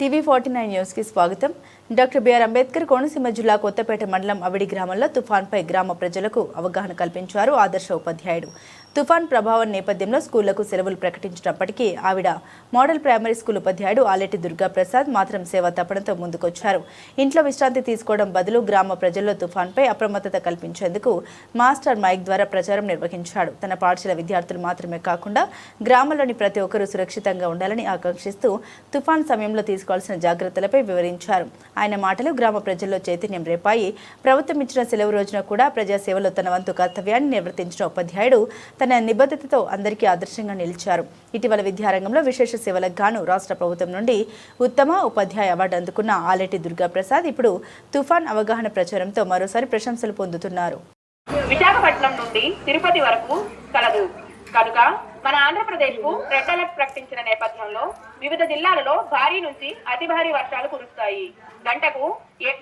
TV forty nine న్యూస్కి స్వాగతం. Doctor BR Ambedkar Konaseema జిల్లా కొత్తపేట మండలం అవిడి గ్రామంలో తుఫాన్పై గ్రామ ప్రజలకు అవగాహన కల్పించారు ఆదర్శ ఉపాధ్యాయుడు. తుఫాన్ ప్రభావం నేపథ్యంలో స్కూళ్ళకు సెలవులు ప్రకటించినప్పటికీ ఆవిడ మోడల్ ప్రైమరీ స్కూల్ ఉపాధ్యాయుడు ఆలెటి దుర్గాప్రసాద్ మాత్రం సేవ తప్పడంతో ముందుకొచ్చారు. ఇంట్లో విశ్రాంతి తీసుకోవడం బదులు గ్రామ ప్రజల్లో తుఫాన్పై అప్రమత్తత కల్పించేందుకు మాస్టర్ మైక్ ద్వారా ప్రచారం నిర్వహించాడు. తన పాఠశాల విద్యార్థులు మాత్రమే కాకుండా గ్రామంలోని ప్రతి ఒక్కరూ సురక్షితంగా ఉండాలని ఆకాంక్షిస్తూ తుఫాన్ సమయంలో తీసుకోవాల్సిన జాగ్రత్తలపై వివరించారు. ఆయన మాటలు గ్రామ ప్రజల్లో చైతన్యం రేపాయి. ప్రభుత్వం ఇచ్చిన సెలవు రోజున కూడా ప్రజాసేవలో తన వంతు కర్తవ్యాన్ని నిర్వర్తించిన ఉపాధ్యాయుడు తన నిబద్ధతతో అందరికీ ఆదర్శంగా నిలిచారు. ఇటీవల విద్యారంగంలో విశేష సేవలకు గాను రాష్ట్ర ప్రభుత్వం నుండి ఉత్తమ ఉపాధ్యాయ అవార్డు అందుకున్న ఆలెటి దుర్గాప్రసాద్ ఇప్పుడు తుఫాన్ అవగాహన ప్రచారంతో మరోసారి ప్రశంసలు పొందుతున్నారు. విశాఖపట్నం నుండి తిరుపతి వరకు కలదు. కనుక మన ఆంధ్రప్రదేశ్కు రెడ్ అలర్ట్ ప్రకటించిన నేపథ్యంలో వివిధ జిల్లాలలో భారీ నుంచి అతి భారీ వర్షాలు కురుస్తాయి. గంటకు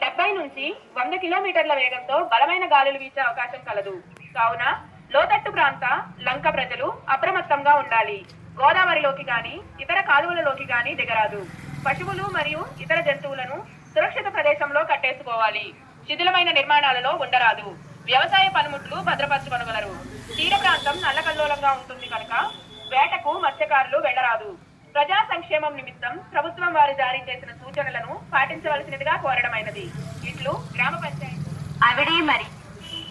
డెబ్బై నుంచి వంద కిలోమీటర్ల వేగంతో బలమైన గాలులు వీచే అవకాశం కలదు. కావున లోతట్టు ప్రాంత లంక ప్రజలు అప్రమత్తంగా ఉండాలి. గోదావరిలోకి గాని ఇతర కాలువలలోకి గాని దిగరాదు. పశువులు మరియు ఇతర జంతువులను సురక్షిత ప్రదేశంలో కట్టేసుకోవాలి. శిథిలమైన నిర్మాణాలలో ఉండరాదు. వ్యవసాయ పనిముట్లు భద్రపరచుకొనగలరు. తీర ప్రాంతం నల్లకల్లోలంగా ఉంటుంది కనుక వేటకు మత్స్యకారులు వెళ్ళరాదు ప్రజా సంక్షేమం నిమిత్తం ప్రభుత్వం వారు జారీ చేసిన సూచనలను పాటించవలసినదిగా కోరడమైనది. ఇట్లు గ్రామ పంచాయతీ. అవిడే మరి.